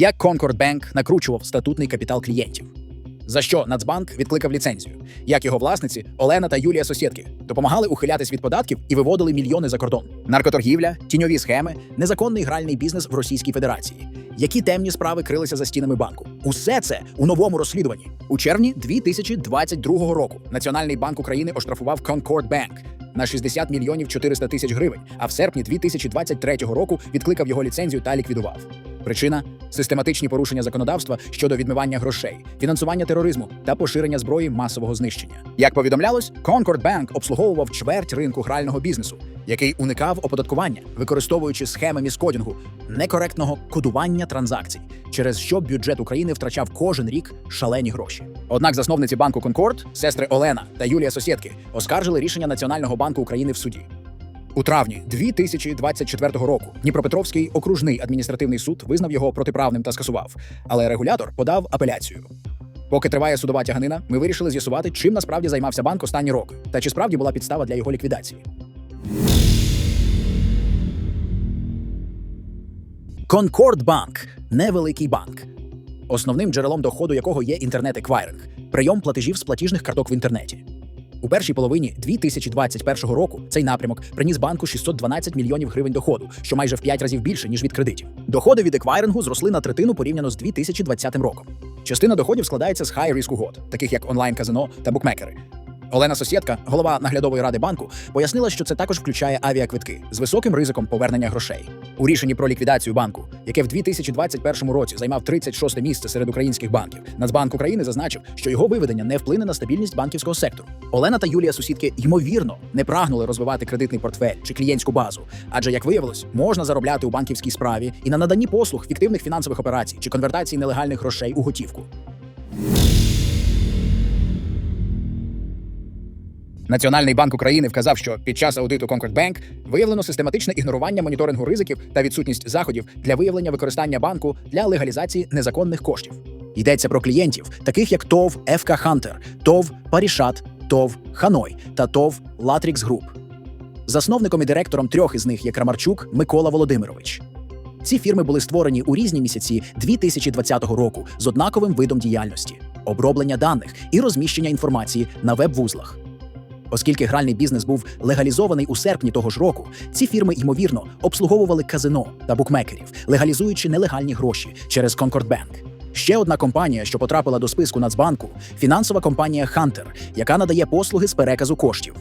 Як Concord Bank накручував статутний капітал клієнтів. За що Нацбанк відкликав ліцензію? Як його власниці Олена та Юлія Сосєдки допомагали ухилятись від податків і виводили мільйони за кордон. Наркоторгівля, тіньові схеми, незаконний гральний бізнес в Російській Федерації. Які темні справи крилися за стінами банку? Усе це у новому розслідуванні. У червні 2022 року Національний банк України оштрафував Concord Bank на 60 мільйонів 400 тисяч гривень, а в серпні 2023 року відкликав його ліцензію та ліквідував. Причина систематичні порушення законодавства щодо відмивання грошей, фінансування тероризму та поширення зброї масового знищення. Як повідомлялось, Concord Bank обслуговував чверть ринку грального бізнесу, який уникав оподаткування, використовуючи схеми міскодінгу, некоректного кодування транзакцій, через що бюджет України втрачав кожен рік шалені гроші. Однак засновниці банку Concord, сестри Олена та Юлія Сосєдки, оскаржили рішення Національного банку України в суді. У травні 2024 року Дніпропетровський окружний адміністративний суд визнав його протиправним та скасував, але регулятор подав апеляцію. Поки триває судова тяганина, ми вирішили з'ясувати, чим насправді займався банк останні роки, та чи справді була підстава для його ліквідації. Concord Bank – невеликий банк, основним джерелом доходу якого є інтернет-еквайринг, прийом платежів з платіжних карток в інтернеті. У першій половині 2021 року цей напрямок приніс банку 612 мільйонів гривень доходу, що майже в 5 разів більше ніж від кредитів. Доходи від еквайрингу зросли на третину порівняно з 2020 роком. Частина доходів складається з хай-риск угод, таких як онлайн-казино та букмекери. Олена Сосєдка, голова наглядової ради банку, пояснила, що це також включає авіаквитки з високим ризиком повернення грошей. У рішенні про ліквідацію банку, яке в 2021 році займав 36 місце серед українських банків, Нацбанк України зазначив, що його виведення не вплине на стабільність банківського сектору. Олена та Юлія сусідки ймовірно не прагнули розвивати кредитний портфель чи клієнтську базу, адже як виявилось, можна заробляти у банківській справі і на наданні послуг фіктивних фінансових операцій чи конвертації нелегальних грошей у готівку. Національний банк України вказав, що під час аудиту Concord Bank виявлено систематичне ігнорування моніторингу ризиків та відсутність заходів для виявлення використання банку для легалізації незаконних коштів. Йдеться про клієнтів, таких як ТОВ ФК Хантер, ТОВ Парішат, ТОВ Ханой та ТОВ Латрікс Груп. Засновником і директором трьох із них є Крамарчук Микола Володимирович. Ці фірми були створені у різні місяці 2020 року з однаковим видом діяльності оброблення даних і розміщення інформації на веб-вузлах. Оскільки гральний бізнес був легалізований у серпні того ж року, ці фірми ймовірно обслуговували казино та букмекерів, легалізуючи нелегальні гроші через Bank. Ще одна компанія, що потрапила до списку Нацбанку, фінансова компанія Hunter, яка надає послуги з переказу коштів.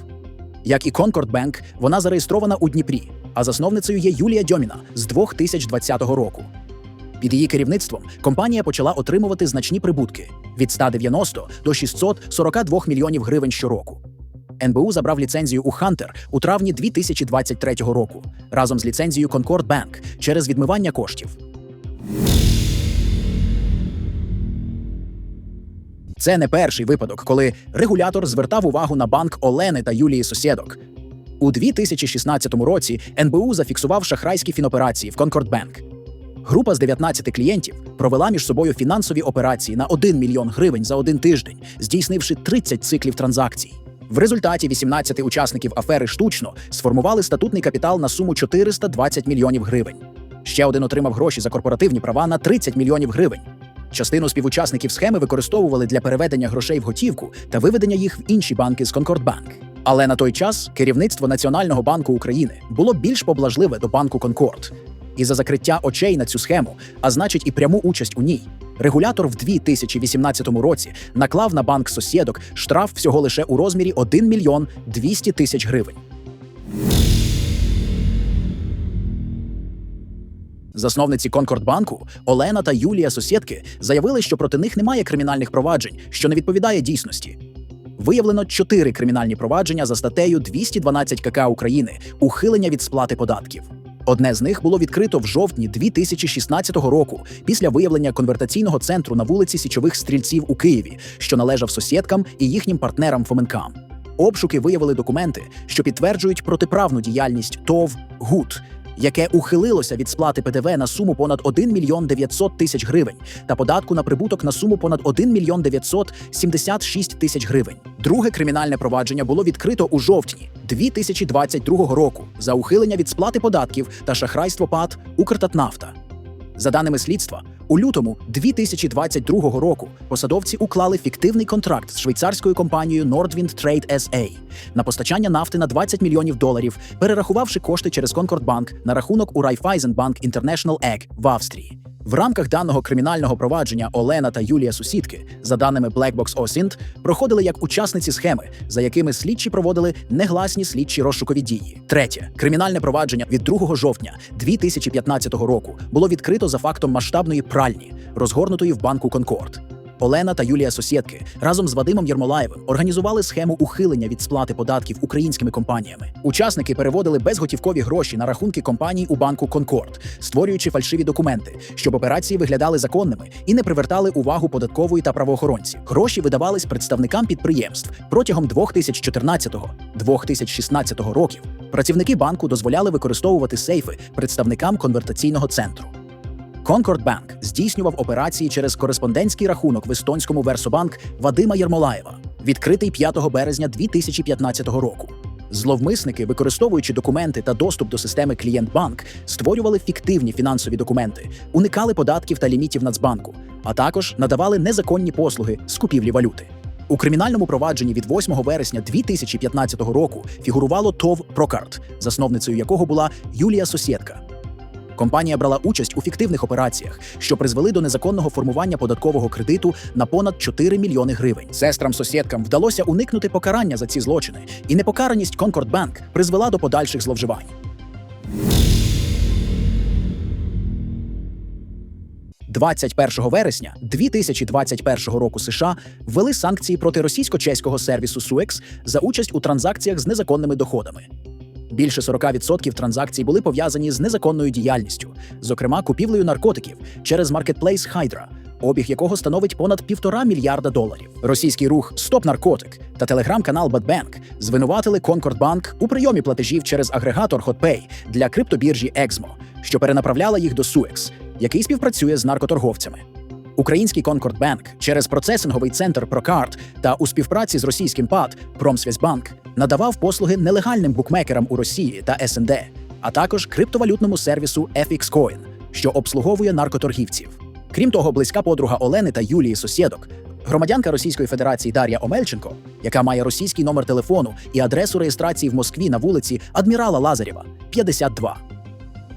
Як і Concord Bank, вона зареєстрована у Дніпрі, а засновницею є Юлія Дьоміна з 2020 року. Під її керівництвом компанія почала отримувати значні прибутки від 190 до 642 мільйонів гривень щороку. НБУ забрав ліцензію у Хантер у травні 2023 року разом з ліцензією Concord Bank через відмивання коштів. Це не перший випадок, коли регулятор звертав увагу на банк Олени та Юлії Сосєдок. У 2016 році НБУ зафіксував шахрайські фіноперації в Concord Bank. Група з 19 клієнтів провела між собою фінансові операції на 1 мільйон гривень за один тиждень, здійснивши 30 циклів транзакцій. В результаті 18 учасників афери штучно сформували статутний капітал на суму 420 мільйонів гривень. Ще один отримав гроші за корпоративні права на 30 мільйонів гривень. Частину співучасників схеми використовували для переведення грошей в готівку та виведення їх в інші банки з Bank. Але на той час керівництво Національного банку України було більш поблажливе до банку Concord. І за закриття очей на цю схему, а значить і пряму участь у ній, регулятор в 2018 році наклав на банк сусідок штраф всього лише у розмірі 1 мільйон 200 тисяч гривень. Засновниці Конкордбанку Олена та Юлія Сусєдки заявили, що проти них немає кримінальних проваджень, що не відповідає дійсності. Виявлено чотири кримінальні провадження за статтею 212 КК України ухилення від сплати податків. Одне з них було відкрито в жовтні 2016 року після виявлення конвертаційного центру на вулиці Січових стрільців у Києві, що належав сусідкам і їхнім партнерам Фоменкам. Обшуки виявили документи, що підтверджують протиправну діяльність ТОВ ГУТ, яке ухилилося від сплати ПДВ на суму понад 1 мільйон 900 тисяч гривень та податку на прибуток на суму понад 1 мільйон 976 тисяч гривень. Друге кримінальне провадження було відкрито у жовтні 2022 року за ухилення від сплати податків та шахрайство ПАД Укртатнафта. За даними слідства, У лютому 2022 року посадовці уклали фіктивний контракт з швейцарською компанією Nordwind Trade SA на постачання нафти на 20 мільйонів доларів, перерахувавши кошти через Конкордбанк на рахунок у Raiffeisenbank International Egg в Австрії. В рамках даного кримінального провадження Олена та Юлія Сусідки, за даними Blackbox OSINT, проходили як учасниці схеми, за якими слідчі проводили негласні слідчі розшукові дії. Третє кримінальне провадження від 2 жовтня 2015 року було відкрито за фактом масштабної пральні, розгорнутої в банку Конкорд. Олена та Юлія Сосєдки разом з Вадимом Єрмолаєвим організували схему ухилення від сплати податків українськими компаніями. Учасники переводили безготівкові гроші на рахунки компаній у банку Конкорд, створюючи фальшиві документи, щоб операції виглядали законними і не привертали увагу податкової та правоохоронців. Гроші видавались представникам підприємств протягом 2014-2016 років. Працівники банку дозволяли використовувати сейфи представникам конвертаційного центру. Concord Bank здійснював операції через кореспондентський рахунок в естонському Версобанк Вадима Єрмолаєва, відкритий 5 березня 2015 року. Зловмисники, використовуючи документи та доступ до системи Клієнтбанк, створювали фіктивні фінансові документи, уникали податків та лімітів Нацбанку, а також надавали незаконні послуги з купівлі валюти. У кримінальному провадженні від 8 вересня 2015 року фігурувало ТОВ Прокарт, засновницею якого була Юлія Сосєдка. Компанія брала участь у фіктивних операціях, що призвели до незаконного формування податкового кредиту на понад 4 мільйони гривень. Сестрам сусідкам вдалося уникнути покарання за ці злочини, і непокараність Bank призвела до подальших зловживань. «21 вересня 2021 року США ввели санкції проти російсько-чеського сервісу Suex за участь у транзакціях з незаконними доходами. Більше 40% транзакцій були пов'язані з незаконною діяльністю, зокрема купівлею наркотиків через маркетплейс Hydra, обіг якого становить понад півтора мільярда доларів. Російський рух Стоп Наркотик та телеграм-канал Бадбенк звинуватили Bank у прийомі платежів через агрегатор HotPay для криптобіржі Exmo, що перенаправляла їх до Suex, який співпрацює з наркоторговцями. Український Concord Bank через процесинговий центр Прокарт та у співпраці з російським ПАД Промсвязьбанк надавав послуги нелегальним букмекерам у Росії та СНД, а також криптовалютному сервісу FXCoin, що обслуговує наркоторгівців. Крім того, близька подруга Олени та Юлії Сусєдок, громадянка Російської Федерації Дар'я Омельченко, яка має російський номер телефону і адресу реєстрації в Москві на вулиці Адмірала Лазарєва, 52.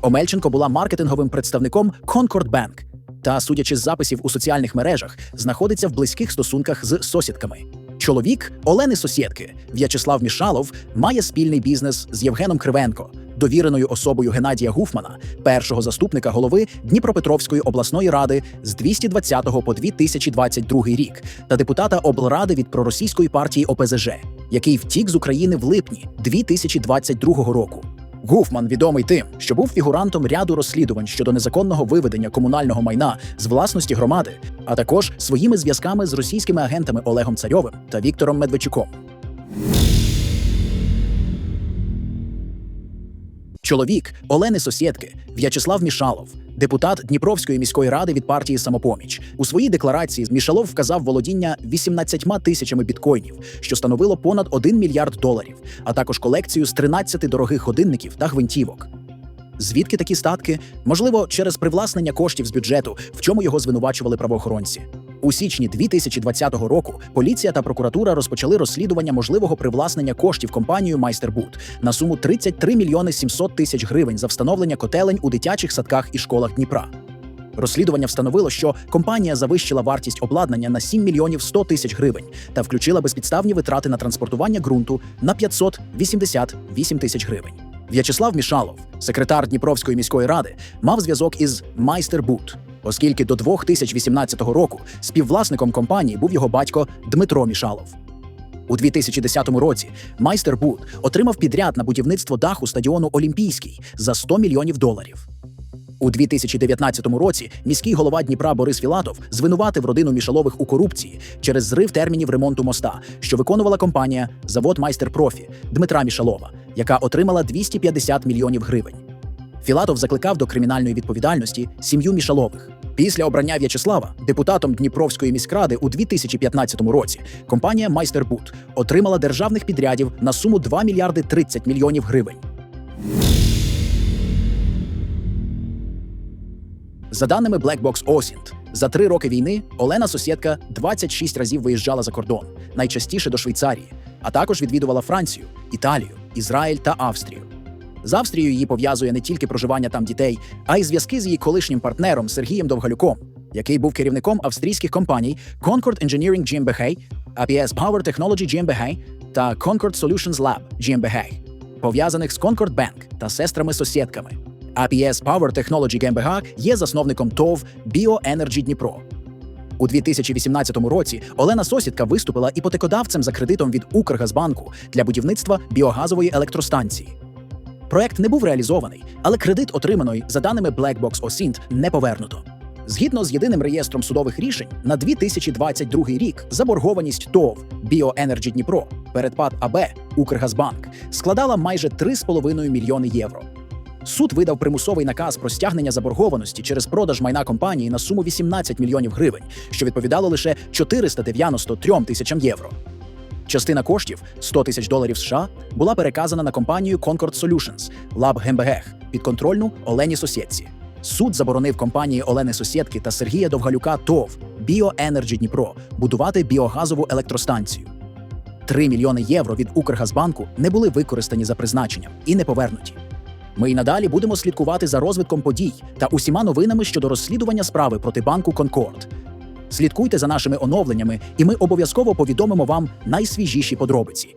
Омельченко була маркетинговим представником Concord Bank та, судячи з записів у соціальних мережах, знаходиться в близьких стосунках з сусідками. Чоловік Олени Сосєдки В'ячеслав Мішалов має спільний бізнес з Євгеном Кривенко, довіреною особою Геннадія Гуфмана, першого заступника голови Дніпропетровської обласної ради з 220 по 2022 рік, та депутата облради від проросійської партії ОПЗЖ, який втік з України в липні 2022 року. Гуфман відомий тим, що був фігурантом ряду розслідувань щодо незаконного виведення комунального майна з власності громади, а також своїми зв'язками з російськими агентами Олегом Царьовим та Віктором Медведчуком. Чоловік Олени Сосєдки В'ячеслав Мішалов, депутат Дніпровської міської ради від партії Самопоміч. У своїй декларації Мішалов вказав володіння 18 тисячами біткоїнів, що становило понад 1 мільярд доларів, а також колекцію з 13 дорогих годинників та гвинтівок. Звідки такі статки? Можливо, через привласнення коштів з бюджету, в чому його звинувачували правоохоронці. У січні 2020 року поліція та прокуратура розпочали розслідування можливого привласнення коштів компанією Майстербут на суму 33 мільйони 700 тисяч гривень за встановлення котелень у дитячих садках і школах Дніпра. Розслідування встановило, що компанія завищила вартість обладнання на 7 мільйонів 100 тисяч гривень та включила безпідставні витрати на транспортування ґрунту на 588 тисяч гривень. В'ячеслав Мішалов, секретар Дніпровської міської ради, мав зв'язок із Майстербут, оскільки до 2018 року співвласником компанії був його батько Дмитро Мішалов. У 2010 році майстер Бут отримав підряд на будівництво даху стадіону Олімпійський за 100 мільйонів доларів. У 2019 році міський голова Дніпра Борис Філатов звинуватив родину Мішалових у корупції через зрив термінів ремонту моста, що виконувала компанія Завод Майстер Профі Дмитра Мішалова, яка отримала 250 мільйонів гривень. Філатов закликав до кримінальної відповідальності сім'ю Мішалових. Після обрання В'ячеслава депутатом Дніпровської міськради у 2015 році компанія Майстербут отримала державних підрядів на суму 2 мільярди 30 мільйонів гривень. За даними Black Box OSINT, за три роки війни Олена Сусєдка 26 разів виїжджала за кордон, найчастіше до Швейцарії, а також відвідувала Францію, Італію, Ізраїль та Австрію. З Австрією її пов'язує не тільки проживання там дітей, а й зв'язки з її колишнім партнером Сергієм Довгалюком, який був керівником австрійських компаній Concord Engineering GmbH, APS Power Technology GmbH та Concord Solutions Lab GmbH, пов'язаних з Concord Bank та сестрами-сусідками. APS Power Technology GmbH є засновником ТОВ BioEnergy Дніпро. У 2018 році Олена Сосідка виступила іпотекодавцем за кредитом від Укргазбанку для будівництва біогазової електростанції. Проект не був реалізований, але кредит, отриманий за даними Black Box OSINT, не повернуто. Згідно з єдиним реєстром судових рішень, на 2022 рік заборгованість ТОВ «Біоенерджі Дніпро» перед ПАД АБ Укргазбанк складала майже 3,5 мільйони євро. Суд видав примусовий наказ про стягнення заборгованості через продаж майна компанії на суму 18 мільйонів гривень, що відповідало лише 493 тисячам євро. Частина коштів 100 тисяч доларів США була переказана на компанію Concord Solutions Lab Гембегех підконтрольну Олені Сосєдці. Суд заборонив компанії Олени Сосєдки та Сергія Довгалюка ТОВ «Біоенерджі Дніпро будувати біогазову електростанцію. 3 мільйони євро від Укргазбанку не були використані за призначенням і не повернуті. Ми й надалі будемо слідкувати за розвитком подій та усіма новинами щодо розслідування справи проти банку Конкорд. Слідкуйте за нашими оновленнями, і ми обов'язково повідомимо вам найсвіжіші подробиці.